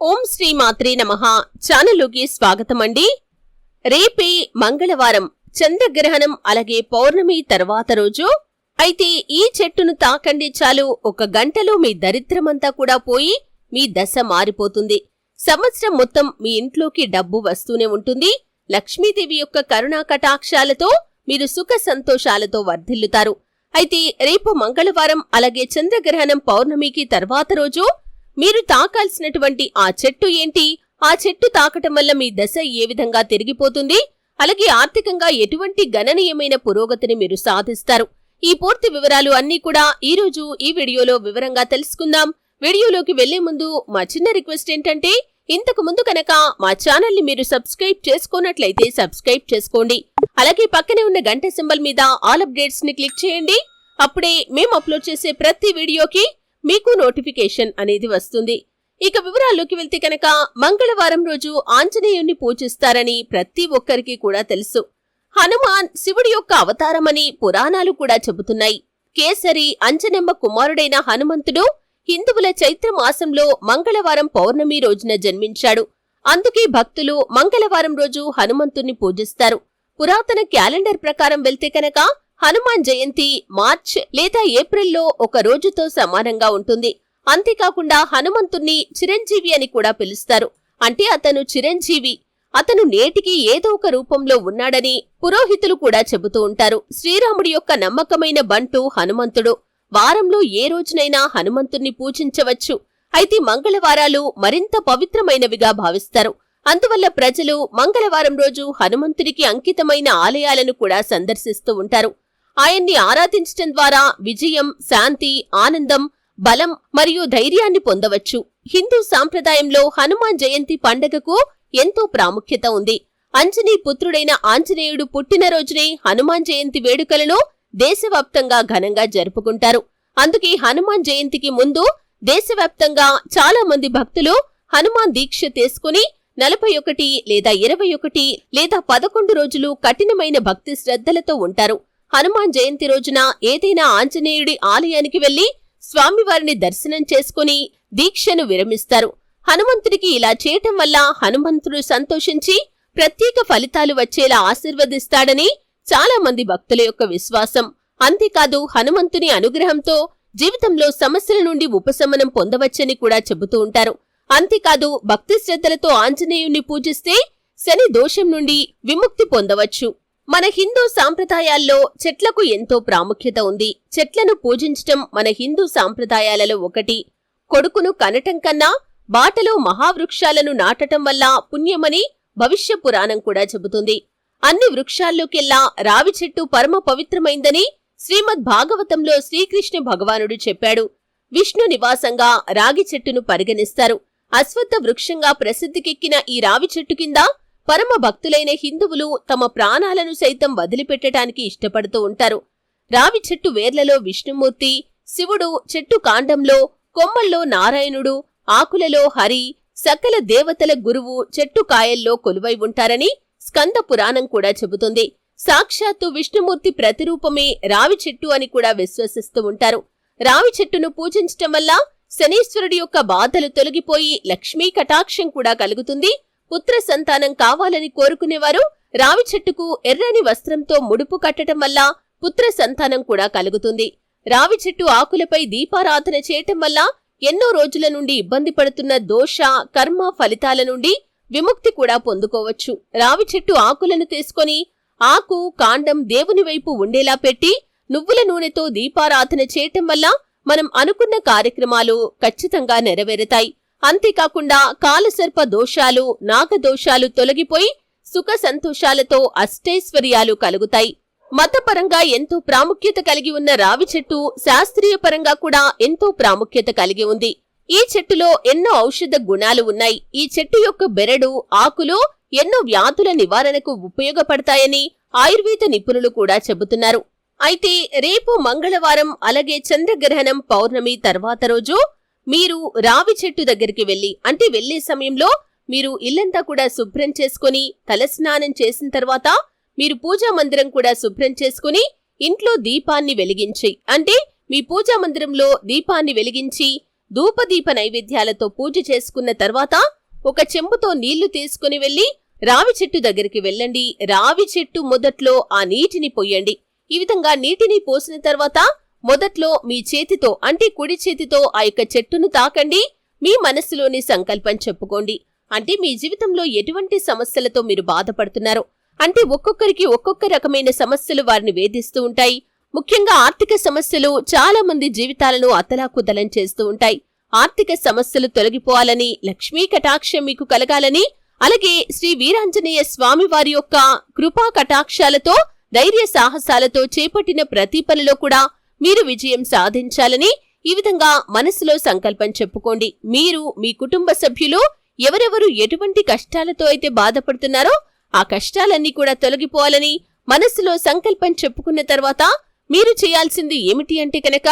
ఓం శ్రీ మాత్రే నమ. ఛానల్లోకి స్వాగతం అండి రేపే మంగళవారం చంద్రగ్రహణం అలాగే పౌర్ణమి తర్వాత రోజు. అయితే ఈ చెట్టును తాకండి చాలు. ఒక గంటలో మీ దరిద్రమంతా కూడా పోయి మీ దశ మారిపోతుంది. సంవత్సరం మొత్తం మీ ఇంట్లోకి డబ్బు వస్తూనే ఉంటుంది. లక్ష్మీదేవి యొక్క కరుణా కటాక్షాలతో మీరు సుఖ సంతోషాలతో వర్ధిల్లుతారు. అయితే రేపు మంగళవారం అలాగే చంద్రగ్రహణం పౌర్ణమికి తర్వాత రోజు మీరు తాకాల్సినటువంటి ఆ చెట్టు ఏంటి? ఆ చెట్టు తాకటం వల్ల మీ దశ ఏ విధంగా తిరిగిపోతుంది? అలాగే ఆర్థికంగా ఎటువంటి గణనీయమైన పురోగతిని మీరు సాధిస్తారు? ఈ పూర్తి వివరాలు అన్నీ కూడా ఈ రోజు ఈ వీడియోలో వివరంగా తెలుసుకుందాం. వీడియోలోకి వెళ్ళే ముందు మా చిన్న రిక్వెస్ట్ ఏంటంటే ఇంతకు ముందు కనుక మా ఛానల్ని మీరు సబ్స్క్రైబ్ చేసుకున్నట్లయితే సబ్స్క్రైబ్ చేసుకోండి. అలాగే పక్కనే ఉన్న గంట సింబల్ మీద ఆల్ అప్డేట్స్ని క్లిక్ చేయండి. అప్పుడే మేము అప్లోడ్ చేసే ప్రతి వీడియోకి మీకు నోటిఫికేషన్ అనేది వస్తుంది. ఇక వివరాల్లోకి వెళ్తే కనుక మంగళవారం రోజు ఆంజనేయుణ్ణి పూజిస్తారని ప్రతి ఒక్కరికి కూడా తెలుసు. హనుమాన్ శివుడి యొక్క అవతారమని పురాణాలు కూడా చెబుతున్నాయి. కేసరి అంజనమ్మ కుమారుడైన హనుమంతుడు హిందువుల చైత్ర మాసంలో మంగళవారం పౌర్ణమి రోజున జన్మించాడు. అందుకే భక్తులు మంగళవారం రోజు హనుమంతుణ్ణి పూజిస్తారు. పురాతన క్యాలెండర్ ప్రకారం వెళ్తే కనుక హనుమాన్ జయంతి మార్చ్ లేదా ఏప్రిల్లో ఒక రోజుతో సమానంగా ఉంటుంది. అంతేకాకుండా హనుమంతుణ్ణి చిరంజీవి అని కూడా పిలుస్తారు. అంటే అతను చిరంజీవి. అతను నేటికి ఏదో ఒక రూపంలో ఉన్నాడని పురోహితులు కూడా చెబుతూ ఉంటారు. శ్రీరాముడి యొక్క నమ్మకమైన బంటు హనుమంతుడు. వారంలో ఏ రోజునైనా హనుమంతుణ్ణి పూజించవచ్చు. అయితే మంగళవారాలు మరింత పవిత్రమైనవిగా భావిస్తారు. అందువల్ల ప్రజలు మంగళవారం రోజు హనుమంతుడికి అంకితమైన ఆలయాలను కూడా సందర్శిస్తూ ఉంటారు. ఆయన్ని ఆరాధించటం ద్వారా విజయం శాంతి ఆనందం బలం మరియు ధైర్యాన్ని పొందవచ్చు. హిందూ సాంప్రదాయంలో హనుమాన్ జయంతి పండగకు ఎంతో ప్రాముఖ్యత ఉంది. అంజనీ పుత్రుడైన ఆంజనేయుడు పుట్టినరోజునే హనుమాన్ జయంతి వేడుకలను దేశవ్యాప్తంగా ఘనంగా జరుపుకుంటారు. అందుకే హనుమాన్ జయంతికి ముందు దేశవ్యాప్తంగా చాలా మంది భక్తులు హనుమాన్ దీక్ష తీసుకుని నలభై ఒకటి లేదా ఇరవై ఒకటి లేదా పదకొండు రోజులు కఠినమైన భక్తి శ్రద్ధలతో ఉంటారు. హనుమాన్ జయంతి రోజున ఏదైనా ఆంజనేయుడి ఆలయానికి వెళ్ళి స్వామివారిని దర్శనం చేసుకుని దీక్షను విరమిస్తారు. హనుమంతుడికి ఇలా చేయటం వల్ల హనుమంతుడు సంతోషించి ప్రత్యేక ఫలితాలు వచ్చేలా ఆశీర్వదిస్తాడని చాలా మంది భక్తుల యొక్క విశ్వాసం. అంతేకాదు హనుమంతుని అనుగ్రహంతో జీవితంలో సమస్యల నుండి ఉపశమనం పొందవచ్చని కూడా చెబుతూ ఉంటారు. అంతేకాదు భక్తి శ్రద్ధలతో ఆంజనేయుణ్ణి పూజిస్తే శని దోషం నుండి విముక్తి పొందవచ్చు. మన హిందూ సాంప్రదాయాల్లో చెట్లకు ఎంతో ప్రాముఖ్యత ఉంది. చెట్లను పూజించటం మన హిందూ సాంప్రదాయాలలో ఒకటి. కొడుకును కనటం కన్నా బాటలో మహావృక్షాలను నాటటం వల్ల పుణ్యమని భవిష్య పురాణం కూడా చెబుతుంది. అన్ని వృక్షాల్లోకెల్లా రావి చెట్టు పరమ పవిత్రమైందని శ్రీమద్ భాగవతంలో శ్రీకృష్ణ భగవానుడు చెప్పాడు. విష్ణు నివాసంగా రాగి చెట్టును పరిగణిస్తారు. అశ్వత్థ వృక్షంగా ప్రసిద్ధికెక్కిన ఈ రావి చెట్టు కింద పరమ భక్తులైన హిందువులు తమ ప్రాణాలను సైతం వదిలిపెట్టడానికి ఇష్టపడుతూ ఉంటారు. రావి చెట్టు వేర్లలో విష్ణుమూర్తి శివుడు చెట్టు కాండంలో కొమ్మల్లో నారాయణుడు ఆకులలో హరి సకల దేవతల గురువు చెట్టు కాయల్లో కొలువై ఉంటారని స్కంద పురాణం కూడా చెబుతుంది. సాక్షాత్తు విష్ణుమూర్తి ప్రతిరూపమే రావి చెట్టు అని కూడా విశ్వసిస్తూ ఉంటారు. రావి చెట్టును పూజించటం వల్ల శనీశ్వరుడి యొక్క బాధలు తొలగిపోయి లక్ష్మీ కటాక్షం కూడా కలుగుతుంది. పుత్ర సంతానం కావాలని కోరుకునేవారు. రావి చెట్టుకు ఎర్రని వస్త్రంతో ముడుపు కట్టడం వల్ల పుత్ర సంతానం కూడా కలుగుతుంది. రావి చెట్టు ఆకులపై దీపారాధన చేయటం వల్ల ఎన్నో రోజుల నుండి ఇబ్బంది పడుతున్న దోష కర్మ ఫలితాల నుండి విముక్తి కూడా పొందుకోవచ్చు. రావి చెట్టు ఆకులను తీసుకొని ఆకు కాండం దేవుని వైపు ఉండేలా పెట్టి నువ్వుల నూనెతో దీపారాధన చేయటం వల్ల మనం అనుకున్న కార్యక్రమాలు ఖచ్చితంగా నెరవేరుతాయి. అంతేకాకుండా కాలసర్ప దోషాలు నాగదోషాలు తొలగిపోయి సుఖ సంతోషాలతో అష్టైశ్వర్యాలు కలుగుతాయి. మతపరంగా ఎంతో ప్రాముఖ్యత కలిగి ఉన్న రావి చెట్టు శాస్త్రీయ పరంగా కూడా ఎంతో ప్రాముఖ్యత కలిగి ఉంది. ఈ చెట్టులో ఎన్నో ఔషధ గుణాలు ఉన్నాయి. ఈ చెట్టు యొక్క బెరడు ఆకులు ఎన్నో వ్యాధుల నివారణకు ఉపయోగపడతాయని ఆయుర్వేద నిపుణులు కూడా చెబుతున్నారు. అయితే రేపు మంగళవారం అలాగే చంద్రగ్రహణం పౌర్ణమి తర్వాత రోజు మీరు రావి చెట్టు దగ్గరికి వెళ్ళి అంటే వెళ్ళే సమయంలో మీరు ఇల్లంతా కూడా శుభ్రం చేసుకుని తలస్నానం చేసిన తర్వాత మీరు పూజా మందిరం కూడా శుభ్రం చేసుకుని ఇంట్లో దీపాన్ని వెలిగించి అంటే మీ పూజా మందిరంలో దీపాన్ని వెలిగించి ధూపదీప నైవేద్యాలతో పూజ చేసుకున్న తర్వాత ఒక చెంబుతో నీళ్ళు తీసుకుని వెళ్ళి రావి చెట్టు దగ్గరికి వెళ్ళండి. రావి చెట్టు మొదట్లో ఆ నీటిని పొయ్యండి ఈ విధంగా నీటిని పోసిన తర్వాత మొదట్లో మీ చేతితో అంటే కుడి చేతితో ఆ యొక్క చెట్టును తాకండి. మీ మనస్సులోని సంకల్పం చెప్పుకోండి. అంటే మీ జీవితంలో ఎటువంటి సమస్యలతో మీరు బాధపడుతున్నారు? అంటే ఒక్కొక్కరికి ఒక్కొక్క రకమైన సమస్యలు వారిని వేధిస్తూ ఉంటాయి. ముఖ్యంగా ఆర్థిక సమస్యలు చాలా మంది జీవితాలను అతలాకుతలం చేస్తూ ఉంటాయి. ఆర్థిక సమస్యలు తొలగిపోవాలని లక్ష్మీ కటాక్షం మీకు కలగాలని అలాగే శ్రీ వీరాంజనేయ స్వామి వారి యొక్క కృపా కటాక్షాలతో ధైర్య సాహసాలతో చేపట్టిన ప్రతి పనిలో కూడా మీరు విజయం సాధించాలని ఈ విధంగా మనసులో సంకల్పం చెప్పుకోండి. మీరు మీ కుటుంబ సభ్యులు ఎవరెవరు ఎటువంటి కష్టాలతో అయితే బాధపడుతున్నారో ఆ కష్టాలన్నీ కూడా తొలగిపోవాలని మనసులో సంకల్పం చెప్పుకున్న తర్వాత మీరు చేయాల్సింది ఏమిటి అంటే కనుక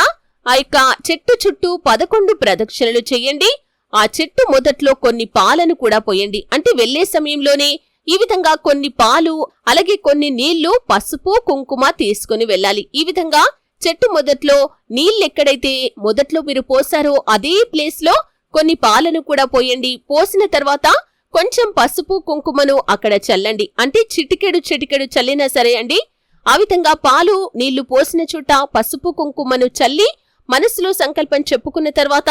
ఆ యొక్క చెట్టు చుట్టూ పదకొండు ప్రదక్షిణలు చేయండి. ఆ చెట్టు మొదట్లో కొన్ని పాలను కూడా పోయండి. అంటే వెళ్ళే సమయంలోనే ఈ విధంగా కొన్ని పాలు అలాగే కొన్ని నీళ్ళు పసుపు కుంకుమ తీసుకుని వెళ్ళాలి. ఈ విధంగా చెట్టు మొదట్లో నీళ్ళెక్కడైతే మొదట్లో మీరు పోసారో అదే ప్లేస్లో కొన్ని పాలను కూడా పోయండి. పోసిన తర్వాత కొంచెం పసుపు కుంకుమను అక్కడ చల్లండి. అంటే చిటికెడు చిటికెడు చల్లినా సరే అండి ఆ విధంగా పాలు నీళ్ళు పోసిన చోట పసుపు కుంకుమను చల్లి మనసులో సంకల్పం చెప్పుకున్న తర్వాత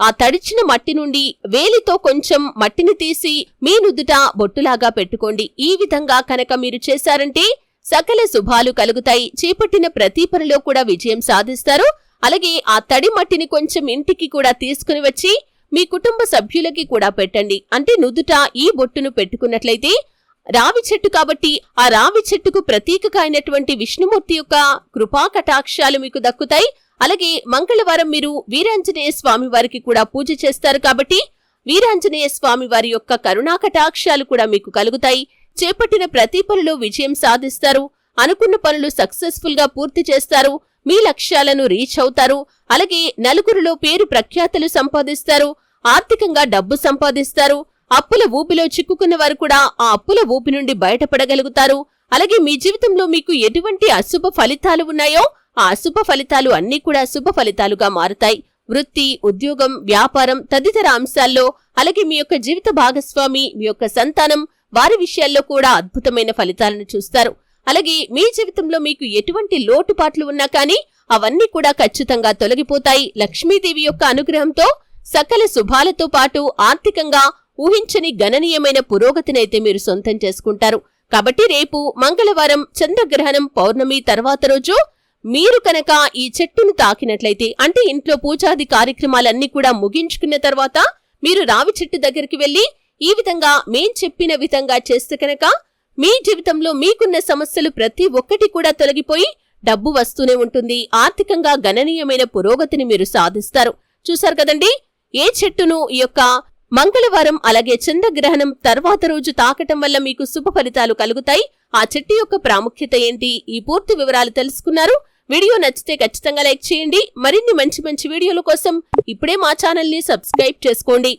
ఆ తడిచిన మట్టి నుండి వేలితో కొంచెం మట్టిని తీసి మీ నుదుట బొట్టులాగా పెట్టుకోండి. ఈ విధంగా కనుక మీరు చేశారంటే సకల శుభాలు కలుగుతాయి. చేపట్టిన ప్రతి పనిలో కూడా విజయం సాధిస్తారు. అలాగే ఆ తడి మట్టిని కొంచెం ఇంటికి కూడా తీసుకుని వచ్చి మీ కుటుంబ సభ్యులకి కూడా పెట్టండి. అంటే నుదుట ఈ బొట్టును పెట్టుకున్నట్లయితే రావి చెట్టు కాబట్టి ఆ రావి చెట్టుకు ప్రతీకగా అయినటువంటి విష్ణుమూర్తి యొక్క కృపా కటాక్షాలు మీకు దక్కుతాయి. అలాగే మంగళవారం మీరు వీరాంజనేయ స్వామి వారికి కూడా పూజ చేస్తారు కాబట్టి వీరాంజనేయ స్వామి వారి యొక్క కరుణా కటాక్షాలు కూడా మీకు కలుగుతాయి. చేపట్టిన ప్రతి పనిలో విజయం సాధిస్తారు. అనుకున్న పనులు సక్సెస్ఫుల్గా పూర్తి చేస్తారు. మీ లక్ష్యాలను రీచ్ అవుతారు. అలాగే నలుగురిలో పేరు ప్రఖ్యాతులు సంపాదిస్తారు. ఆర్థికంగా డబ్బు సంపాదిస్తారు. అప్పుల ఊపిలో చిక్కుకున్న వారు కూడా ఆ అప్పుల ఊపి నుండి బయటపడగలుగుతారు. అలాగే మీ జీవితంలో మీకు ఎటువంటి అశుభ ఫలితాలు ఉన్నాయో ఆ అశుభ ఫలితాలు అన్నీ కూడా శుభ ఫలితాలుగా మారుతాయి. వృత్తి ఉద్యోగం వ్యాపారం తదితర అంశాల్లో అలాగే మీ యొక్క జీవిత భాగస్వామి మీ యొక్క సంతానం వారి విషయాల్లో కూడా అద్భుతమైన ఫలితాలను చూస్తారు. అలాగే మీ జీవితంలో మీకు ఎటువంటి లోటుపాట్లు ఉన్నా కానీ అవన్నీ కూడా ఖచ్చితంగా తొలగిపోతాయి. లక్ష్మీదేవి యొక్క అనుగ్రహంతో సకల శుభాలతో పాటు ఆర్థికంగా ఊహించని గణనీయమైన పురోగతినైతే మీరు సొంతం చేసుకుంటారు. కాబట్టి రేపు మంగళవారం చంద్రగ్రహణం పౌర్ణమి తర్వాత రోజు మీరు కనుక ఈ చెట్టును తాకినట్లయితే అంటే ఇంట్లో పూజాది కార్యక్రమాలన్నీ కూడా ముగించుకున్న తర్వాత మీరు రావి చెట్టు దగ్గరికి వెళ్ళి ఈ విధంగా మేం చెప్పిన విధంగా చేస్తే కనుక మీ జీవితంలో మీకున్న సమస్యలు ప్రతి ఒక్కటి కూడా తొలగిపోయి డబ్బు వస్తూనే ఉంటుంది. ఆర్థికంగా గణనీయమైన పురోగతిని మీరు సాధిస్తారు. చూశారు కదండి? ఏ చెట్టును ఈ యొక్క మంగళవారం అలాగే చంద్రగ్రహణం తర్వాత రోజు తాకటం వల్ల మీకు శుభ ఫలితాలు కలుగుతాయి. ఆ చెట్టు యొక్క ప్రాముఖ్యత ఏంటి? ఈ పూర్తి వివరాలు తెలుసుకున్నారు. వీడియో నచ్చితే ఖచ్చితంగా లైక్ చేయండి. మరిన్ని మంచి మంచి వీడియోల కోసం ఇప్పుడే మా ఛానల్ని సబ్స్క్రైబ్ చేసుకోండి.